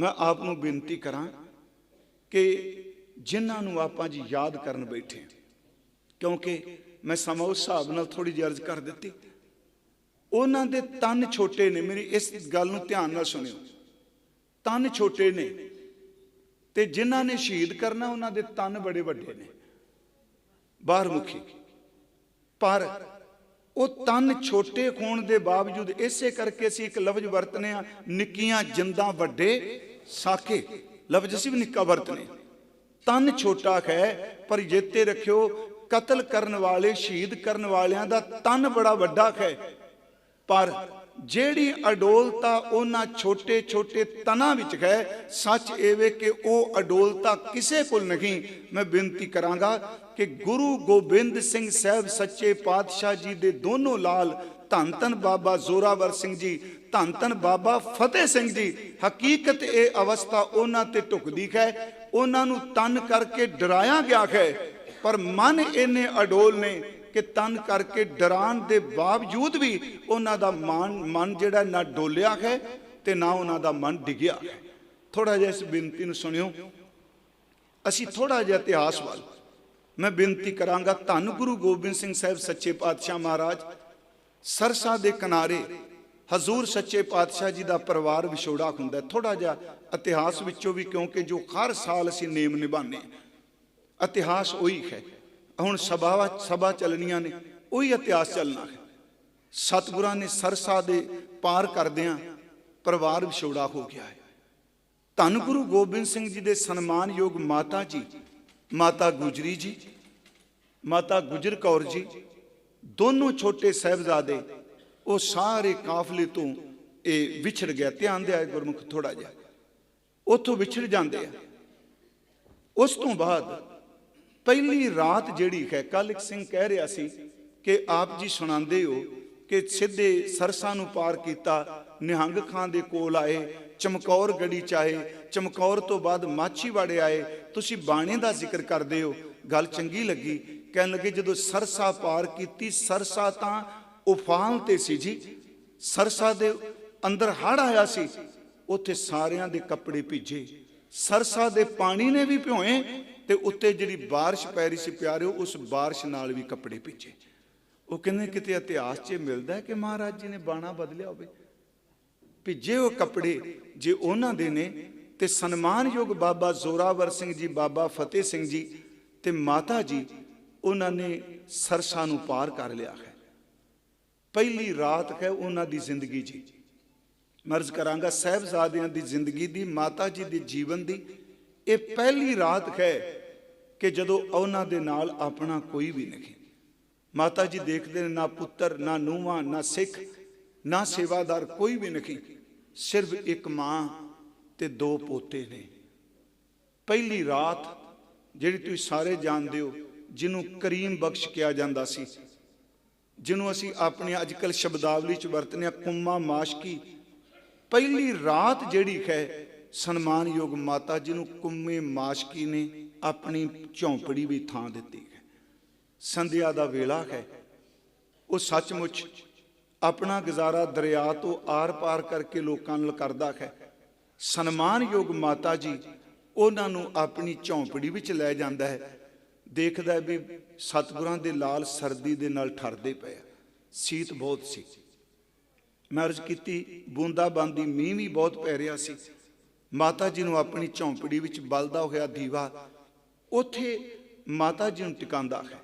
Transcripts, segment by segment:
ਮੈਂ ਆਪ ਨੂੰ ਬੇਨਤੀ ਕਰਾਂ ਕਿ ਜਿਨ੍ਹਾਂ ਨੂੰ ਆਪਾਂ ਜੀ ਯਾਦ ਕਰਨ ਬੈਠੇ ਕਿਉਂਕਿ ਮੈਂ ਸਮਾਂ ਉਸ ਹਿਸਾਬ ਨਾਲ ਥੋੜੀ ਜਿਹੀ ਅਰਜ਼ ਕਰ ਦਿੱਤੀ। ਉਹਨਾਂ ਦੇ ਤਨ ਛੋਟੇ ਨੇ, ਮੇਰੀ ਇਸ ਗੱਲ ਨੂੰ ਧਿਆਨ ਨਾਲ ਸੁਣਿਓ। ਤਨ ਛੋਟੇ ਨੇ ਤੇ ਜਿਨ੍ਹਾਂ ਨੇ ਸ਼ਹੀਦ ਕਰਨਾ, ਉਹਨਾਂ ਦੇ ਤਨ ਬੜੇ ਵੱਡੇ ਨੇ। ਬਾਹਰ ਮੁਖੀ ਪਰ ਉਹ ਤਨ ਛੋਟੇ ਹੋਣ ਦੇ ਬਾਵਜੂਦ ਇਸੇ ਕਰਕੇ ਅਸੀਂ ਇੱਕ ਲਫ਼ਜ਼ ਵਰਤਨੇ ਆ, ਨਿੱਕੀਆਂ ਜਿੰਦਾਂ ਵੱਡੇ ਸਾਕੇ, ਲਫ਼ਜ਼ ਅਸੀਂ ਵੀ ਨਿੱਕਾ ਵਰਤਨੇ। ਤਨ ਛੋਟਾ ਹੈ, ਪਰ ਜੇਤੇ ਰੱਖਿਓ, ਕਤਲ ਕਰਨ ਵਾਲੇ, ਸ਼ਹੀਦ ਕਰਨ ਵਾਲਿਆਂ ਦਾ ਤਨ ਬੜਾ ਵੱਡਾ ਹੈ। ਪਰ ਜਿਹੜੀ ਅਡੋਲਤਾ ਉਹਨਾਂ ਛੋਟੇ ਛੋਟੇ ਤਨਾਂ ਵਿੱਚ ਹੈ, ਸੱਚ ਇਹ ਵੇ ਕਿ ਉਹ ਅਡੋਲਤਾ ਕਿਸੇ ਕੋਲ ਨਹੀਂ। ਮੈਂ ਬੇਨਤੀ ਕਰਾਂਗਾ ਕਿ ਗੁਰੂ ਗੋਬਿੰਦ ਸਿੰਘ ਸਾਹਿਬ ਸੱਚੇ ਪਾਤਸ਼ਾਹ ਜੀ ਦੇ ਦੋਨੋਂ ਲਾਲ, ਧੰਨ ਧੰਨ ਬਾਬਾ ਜ਼ੋਰਾਵਰ ਸਿੰਘ ਜੀ, ਧੰਨ ਧੰਨ ਬਾਬਾ ਫਤਿਹ ਸਿੰਘ ਜੀ, ਹਕੀਕਤ ਇਹ ਅਵਸਥਾ ਉਹਨਾਂ ਤੇ ਢੁਕਦੀ ਹੈ। ਉਹਨਾਂ ਨੂੰ ਤਨ ਕਰਕੇ ਡਰਾਇਆ ਗਿਆ ਹੈ, ਪਰ ਮਨ ਇਹਨੇ ਅਡੋਲ ਨੇ ਕਿ ਤਨ ਕਰਕੇ ਡਰਾਨ ਦੇ ਬਾਵਜੂਦ ਵੀ ਉਹਨਾਂ ਦਾ ਮਨ ਮਨ ਜਿਹੜਾ ਨਾ ਡੋਲਿਆ ਹੈ ਤੇ ਨਾ ਉਹਨਾਂ ਦਾ ਮਨ ਡਿੱਗਿਆ ਹੈ। ਥੋੜਾ ਜਿਹਾ ਇਸ ਬੇਨਤੀ ਨੂੰ ਸੁਣਿਓ। ਅਸੀਂ ਥੋੜਾ ਜਿਹਾ ਇਤਿਹਾਸ ਵੱਲ। ਮੈਂ ਬੇਨਤੀ ਕਰਾਂਗਾ, ਧੰਨ ਗੁਰੂ ਗੋਬਿੰਦ ਸਿੰਘ ਸਾਹਿਬ ਸੱਚੇ ਪਾਤਸ਼ਾਹ ਮਹਾਰਾਜ, ਸਰਸਾ ਦੇ ਕਿਨਾਰੇ ਹਜ਼ੂਰ ਸੱਚੇ ਪਾਤਸ਼ਾਹ ਜੀ ਦਾ ਪਰਿਵਾਰ ਵਿਛੋੜਾ ਹੁੰਦਾ ਥੋੜਾ ਜਿਹਾ ਇਤਿਹਾਸ ਵਿੱਚੋਂ ਵੀ, ਕਿਉਂਕਿ ਜੋ ਹਰ ਸਾਲ ਅਸੀਂ ਨੇਮ ਨਿਭਾਉਂਦੇ ਹਾਂ। ਇਤਿਹਾਸ ਉਹੀ ਹੈ। ਹੁਣ ਸਭਾਵਾਂ ਸਭਾ ਚੱਲਣੀਆਂ ਨੇ, ਉਹੀ ਇਤਿਹਾਸ ਚੱਲਣਾ ਹੈ। ਸਤਿਗੁਰਾਂ ਨੇ ਸਰਸਾ ਦੇ ਪਾਰ ਕਰਦਿਆਂ ਪਰਿਵਾਰ ਵਿਛੋੜਾ ਹੋ ਗਿਆ ਹੈ। ਧੰਨ ਗੁਰੂ ਗੋਬਿੰਦ ਸਿੰਘ ਜੀ ਦੇ ਸਨਮਾਨਯੋਗ ਮਾਤਾ ਜੀ, ਮਾਤਾ ਗੁਜਰੀ ਜੀ, ਮਾਤਾ ਗੁਜਰ ਕੌਰ ਜੀ, ਦੋਨੋਂ ਛੋਟੇ ਸਹਿਬਜ਼ਾਦੇ, ਉਹ ਸਾਰੇ ਕਾਫਲੇ ਤੋਂ ਇਹ ਵਿਛੜ ਗਿਆ। ਧਿਆਨ ਦਿਆ ਗੁਰਮੁਖ ਥੋੜਾ ਜਿਹਾ। ਉੱਥੋਂ ਵਿਛੜ ਜਾਂਦੇ ਆ। ਉਸ ਤੋਂ ਬਾਅਦ ਪਹਿਲੀ ਰਾਤ ਜਿਹੜੀ ਹੈ ਕੱਲ ਇੱਕ ਸਿੰਘ ਕਹਿ ਰਿਹਾ ਸੀ ਕਿ ਆਪ ਜੀ ਸੁਣਾਉਂਦੇ ਹੋ ਕਿ ਸਿੱਧੇ ਸਰਸਾ ਨੂੰ ਪਾਰ ਕੀਤਾ, ਨਿਹੰਗ ਖਾਂ ਦੇ ਕੋਲ ਆਏ, ਚਮਕੌਰ ਗੜੀ ਚਾਹੇ ਚਮਕੌਰ ਤੋਂ ਬਾਅਦ ਮਾਛੀਵਾੜੇ ਆਏ। ਤੁਸੀਂ ਬਾਣੇ ਦਾ ਜ਼ਿਕਰ ਕਰਦੇ ਹੋ। ਗੱਲ ਚੰਗੀ ਲੱਗੀ। ਕਹਿਣ ਲੱਗੇ, ਜਦੋਂ ਸਰਸਾ ਪਾਰ ਕੀਤੀ, ਸਰਸਾ ਤਾਂ ਉਫਾਨ ਤੇ ਸੀ ਜੀ। ਸਰਸਾ ਦੇ ਅੰਦਰ ਹੜ ਆਇਆ ਸੀ। ਉੱਥੇ ਸਾਰਿਆਂ ਦੇ ਕੱਪੜੇ ਭਿੱਜੇ। ਸਰਸਾ ਦੇ ਪਾਣੀ ਨੇ ਵੀ ਭਿਓਏ। ਤੇ ਉੱਤੇ ਜਿਹੜੀ ਬਾਰਿਸ਼ ਪੈ ਰਹੀ ਸੀ ਪਿਆਰਿਓ, ਉਸ ਬਾਰਿਸ਼ ਨਾਲ ਵੀ ਕੱਪੜੇ ਭਿੱਜੇ। ਉਹ ਕਹਿੰਦੇ ਕਿਤੇ ਇਤਿਹਾਸ 'ਚ ਮਿਲਦਾ ਹੈ ਕਿ ਮਹਾਰਾਜ ਜੀ ਨੇ ਬਾਣਾ ਬਦਲਿਆ ਹੋਵੇ? ਭਿੱਜੇ ਉਹ ਕੱਪੜੇ ਜੇ ਉਹਨਾਂ ਦੇ ਨੇ, ਤੇ ਸਨਮਾਨਯੋਗ ਬਾਬਾ ਜ਼ੋਰਾਵਰ ਸਿੰਘ ਜੀ, ਬਾਬਾ ਫਤਿਹ ਸਿੰਘ ਜੀ ਤੇ ਮਾਤਾ ਜੀ, ਉਹਨਾਂ ਨੇ ਸਰਸਾ ਨੂੰ ਪਾਰ ਕਰ ਲਿਆ ਹੈ। ਪਹਿਲੀ ਰਾਤ ਹੈ ਉਹਨਾਂ ਦੀ ਜ਼ਿੰਦਗੀ ਜੀ। ਮਰਜ਼ ਕਰਾਂਗਾ ਸਹਿਬਜ਼ਾਦਿਆਂ ਦੀ ਜ਼ਿੰਦਗੀ ਦੀ, ਮਾਤਾ ਜੀ ਦੇ ਜੀਵਨ ਦੀ, ਇਹ ਪਹਿਲੀ ਰਾਤ ਹੈ ਕਿ ਜਦੋਂ ਉਹਨਾਂ ਦੇ ਨਾਲ ਆਪਣਾ ਕੋਈ ਵੀ ਨਹੀਂ। ਮਾਤਾ ਜੀ ਦੇਖਦੇ ਨੇ ਨਾ ਪੁੱਤਰ, ਨਾ ਨੂੰਹਾਂ, ਨਾ ਸਿੱਖ, ਨਾ ਸੇਵਾਦਾਰ ਕੋਈ ਵੀ ਨਹੀਂ। ਸਿਰਫ ਇੱਕ ਮਾਂ ਤੇ ਦੋ ਪੋਤੇ ਨੇ। ਪਹਿਲੀ ਰਾਤ ਜਿਹੜੀ ਤੁਸੀਂ ਸਾਰੇ ਜਾਣਦੇ ਹੋ, ਜਿਹਨੂੰ ਕਰੀਮ ਬਖਸ਼ ਕਿਹਾ ਜਾਂਦਾ ਸੀ, ਜਿਹਨੂੰ ਅਸੀਂ ਆਪਣੀ ਅੱਜਕੱਲ ਸ਼ਬਦਾਵਲੀ ਚ ਵਰਤਨੇ ਆ ਕੁੰਮਾ ਮਾਸ਼ਕੀ। ਪਹਿਲੀ ਰਾਤ ਜਿਹੜੀ ਹੈ, ਸਨਮਾਨਯੋਗ ਮਾਤਾ ਜੀ ਨੂੰ ਕੁੰਮੇ ਮਾਸ਼ਕੀ ਨੇ ਆਪਣੀ ਝੌਂਪੜੀ ਵੀ ਥਾਂ ਦਿੱਤੀ ਹੈ। ਸੰਧਿਆ ਦਾ ਵੇਲਾ ਹੈ। ਉਹ ਸੱਚਮੁੱਚ ਆਪਣਾ ਗੁਜ਼ਾਰਾ ਦਰਿਆ ਤੋਂ ਆਰ-ਪਾਰ ਕਰਕੇ ਲੋਕਾਂ ਨਾਲ ਕਰਦਾ ਹੈ। ਸਨਮਾਨਯੋਗ ਮਾਤਾ ਜੀ ਉਹਨਾਂ ਨੂੰ ਆਪਣੀ ਝੌਂਪੜੀ ਵਿੱਚ ਲੈ ਜਾਂਦਾ ਹੈ। ਦੇਖਦਾ ਵੀ ਸਤਿਗੁਰਾਂ ਦੇ ਲਾਲ ਸਰਦੀ ਦੇ ਨਾਲ ਠਰਦੇ ਪਏ ਸੀਤ ਬਹੁਤ ਸੀ। ਮੈਂ ਅਰਜ਼ ਕੀਤੀ ਬੂੰਦਾ ਬਾਂਦੀ ਮੀਂਹ ਵੀ ਬਹੁਤ ਪੈ ਰਿਹਾ ਸੀ। ਮਾਤਾ ਜੀ ਨੂੰ ਆਪਣੀ ਝੌਂਪੜੀ ਵਿੱਚ ਬਲਦਾ ਹੋਇਆ ਦੀਵਾ ਉੱਥੇ ਮਾਤਾ ਜੀ ਨੂੰ ਟਿਕਾਉਂਦਾ ਹੈ।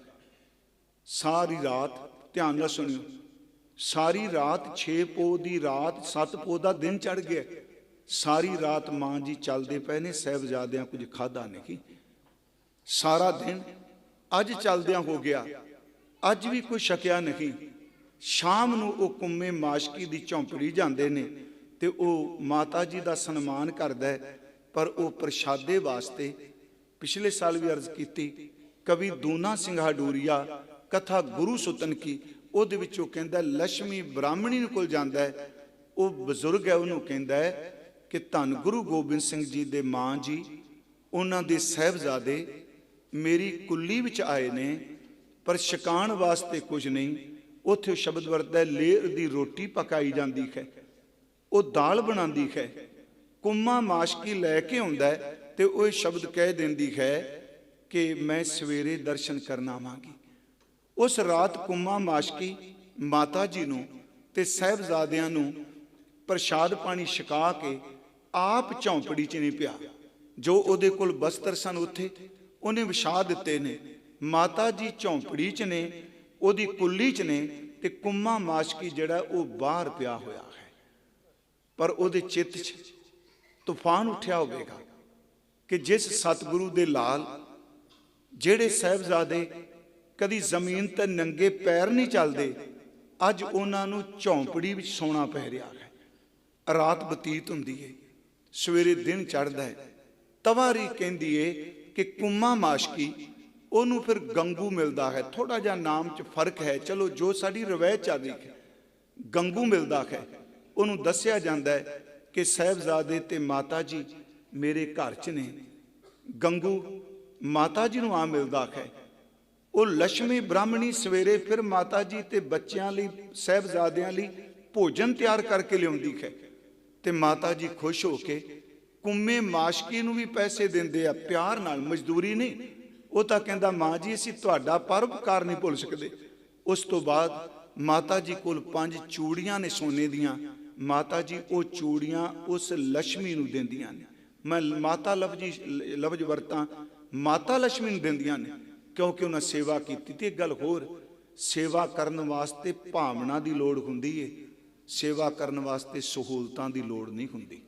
ਸਾਰੀ ਰਾਤ ਧਿਆਨ ਨਾਲ ਸੁਣਿਓ। ਸਾਰੀ ਰਾਤ 6 ਪੋ ਦੀ ਰਾਤ 7 ਪੋ ਦਾ ਦਿਨ ਚੜ ਗਿਆ। ਸਾਰੀ ਰਾਤ ਮਾਂ ਜੀ ਚੱਲਦੇ ਪਏ ਨੇ, ਸਹਿਬਜ਼ਾਦਿਆਂ ਕੁਝ ਖਾਦਾ ਨਹੀਂ। ਸਾਰਾ ਦਿਨ ਅੱਜ ਚੱਲਦਿਆਂ ਹੋ ਗਿਆ। ਅੱਜ ਵੀ ਕੋਈ ਸ਼ਕਿਆ ਨਹੀਂ। ਸ਼ਾਮ ਨੂੰ ਉਹ ਕੁੰਮੇ ਮਾਸ਼ਕੀ ਦੀ ਝੌਂਪੜੀ ਜਾਂਦੇ ਨੇ ਤੇ ਉਹ ਮਾਤਾ ਜੀ ਦਾ ਸਨਮਾਨ ਕਰਦਾ ਪਰ ਉਹ ਪ੍ਰਸ਼ਾਦੇ ਵਾਸਤੇ ਪਿਛਲੇ ਸਾਲ ਵੀ ਅਰਜ਼ ਕੀਤੀ, ਕਵੀ ਦੂਨਾ ਸਿੰਘ ਹਡੂਰੀਆ ਕਥਾ ਗੁਰੂ ਸੁਤਨ ਕੀ, ਉਹਦੇ ਵਿੱਚ ਉਹ ਕਹਿੰਦਾ ਲక్ష్ਮੀ ਬ੍ਰਾਹਮਣੀ ਨੂੰ ਕੋਲ ਜਾਂਦਾ ਹੈ, ਉਹ ਬਜ਼ੁਰਗ ਹੈ, ਉਹਨੂੰ ਕਹਿੰਦਾ ਹੈ ਕਿ ਧੰਨ ਗੁਰੂ ਗੋਬਿੰਦ ਸਿੰਘ ਜੀ ਦੇ ਮਾਂ ਜੀ, ਉਹਨਾਂ ਦੇ ਸਹਿਬਜ਼ਾਦੇ ਮੇਰੀ ਕੁੱਲੀ ਵਿੱਚ ਆਏ ਨੇ, ਪਰ ਛਕਾਣ ਵਾਸਤੇ ਕੁਝ ਨਹੀਂ, ਉੱਥੇ ਸ਼ਬਦ ਵਰਤਦਾ ਹੈ, ਲੇਰ ਦੀ ਰੋਟੀ ਪਕਾਈ ਜਾਂਦੀ ਹੈ, ਉਹ ਦਾਲ ਬਣਾਉਂਦੀ ਹੈ, ਕੁੰਮਾ ਮਾਸ਼ਕੀ ਲੈ ਕੇ ਆਉਂਦਾ ਹੈ ਤੇ ਉਹ ਇਹ ਸ਼ਬਦ ਕਹਿ ਦਿੰਦੀ ਹੈ ਕਿ ਮੈਂ ਸਵੇਰੇ ਦਰਸ਼ਨ ਕਰਨ ਆਵਾਂਗੀ। ਉਸ ਰਾਤ ਕੁੰਮਾ ਮਾਸ਼ਕੀ ਮਾਤਾ ਜੀ ਨੂੰ ਤੇ ਸਹਿਬਜ਼ਾਦਿਆਂ ਨੂੰ ਪ੍ਰਸ਼ਾਦ ਪਾਣੀ ਛਕਾ ਕੇ ਆਪ ਝੌਂਪੜੀ 'ਚ ਨਹੀਂ ਪਿਆ। ਜੋ ਉਹਦੇ ਕੋਲ ਬਸਤਰ ਸਨ ਉੱਥੇ, ਉਹਨੇ ਵਿਛਾ ਦਿੱਤੇ ਨੇ। ਮਾਤਾ ਜੀ ਝੌਂਪੜੀ 'ਚ ਨੇ, ਉਹਦੀ ਕੁੱਲੀ 'ਚ ਨੇ ਤੇ ਕੁੰਮਾ ਮਾਸ਼ਕੀ ਜਿਹੜਾ ਉਹ ਬਾਹਰ ਪਿਆ ਹੋਇਆ ਹੈ। ਪਰ ਉਹਦੇ ਚਿੱਤ 'ਚ ਤੂਫਾਨ ਉੱਠਿਆ ਹੋਵੇਗਾ। ਕਿ ਜਿਸ ਸਤਿਗੁਰੂ ਦੇ ਲਾਲ, ਜਿਹੜੇ ਸਹਿਬਜ਼ਾਦੇ ਕਦੀ ਜ਼ਮੀਨ ਤੇ ਨੰਗੇ ਪੈਰ ਨਹੀਂ ਚੱਲਦੇ, ਅੱਜ ਉਹਨਾਂ ਨੂੰ ਝੌਂਪੜੀ ਵਿੱਚ ਸੌਣਾ ਪੈ ਰਿਹਾ ਹੈ। ਰਾਤ ਬਤੀਤ ਹੁੰਦੀ ਏ, ਸਵੇਰੇ ਦਿਨ ਚੜ੍ਹਦਾ ਹੈ ਤਵਾਰੀ ਕਹਿੰਦੀ ਏ ਕਿ ਕੁੰਮਾ ਮਾਸ਼ਕੀ, ਉਹਨੂੰ ਫਿਰ ਗੰਗੂ ਮਿਲਦਾ ਹੈ। ਥੋੜਾ ਜਿਹਾ ਨਾਮ 'ਚ ਫ਼ਰਕ ਹੈ, ਚਲੋ ਜੋ ਸਾਡੀ ਰਵਾਇਤ ਚੱਲ ਰਹੀ ਹੈ ਗੰਗੂ ਮਿਲਦਾ ਹੈ। ਉਹਨੂੰ ਦੱਸਿਆ ਜਾਂਦਾ ਹੈ ਕਿ ਸਹਿਬਜ਼ਾਦੇ ਤੇ ਮਾਤਾ ਜੀ ਮੇਰੇ ਘਰ 'ਚ ਨੇ। ਗੰਗੂ ਮਾਤਾ ਜੀ ਨੂੰ ਆ ਮਿਲਦਾ ਹੈ ਉਹ ਲక్ష్ਮੀ ਬ੍ਰਾਹਮਣੀ ਸਵੇਰੇ ਫਿਰ ਮਾਤਾ ਜੀ ਤੇ ਬੱਚਿਆਂ ਲਈ, ਸਹਿਬਜ਼ਾਦਿਆਂ ਲਈ ਭੋਜਨ ਤਿਆਰ ਕਰਕੇ ਲਿਆਉਂਦੀ ਹੈ ਤੇ ਮਾਤਾ ਜੀ ਖੁਸ਼ ਹੋ ਕੇ ਕੁੰਮੇ ਮਾਸ਼ਕੀ ਨੂੰ ਵੀ ਪੈਸੇ ਦਿੰਦੇ ਆ, ਪਿਆਰ ਨਾਲ, ਮਜ਼ਦੂਰੀ ਨਹੀਂ। ਉਹ ਤਾਂ ਕਹਿੰਦਾ, ਮਾਂ ਜੀ, ਅਸੀਂ ਤੁਹਾਡਾ ਪਰਉਪਕਾਰ ਨਹੀਂ ਭੁੱਲ ਸਕਦੇ। ਉਸ ਤੋਂ ਬਾਅਦ ਮਾਤਾ ਜੀ ਕੋਲ ਪੰਜ ਚੂੜੀਆਂ ਨੇ ਸੋਨੇ ਦੀਆਂ। ਮਾਤਾ ਜੀ ਉਹ ਚੂੜੀਆਂ ਉਸ ਲక్ష్ਮੀ ਨੂੰ ਦਿੰਦੀਆਂ ਨੇ। ਮੈਂ ਮਾਤਾ ਲਫ਼ਜੀ ਲਫ਼ਜ਼ ਵਰਤਾਂ, ਮਾਤਾ ਲక్ష్ਮੀ ਨੂੰ ਦਿੰਦੀਆਂ ਨੇ, ਕਿਉਂਕਿ ਉਹਨਾਂ ਸੇਵਾ ਕੀਤੀ ਤੇ ਇੱਕ ਗੱਲ ਹੋਰ, ਸੇਵਾ ਕਰਨ ਵਾਸਤੇ ਭਾਵਨਾ ਦੀ ਲੋੜ ਹੁੰਦੀ ਏ, ਸੇਵਾ ਕਰਨ ਵਾਸਤੇ ਸਹੂਲਤਾਂ ਦੀ ਲੋੜ ਨਹੀਂ ਹੁੰਦੀ।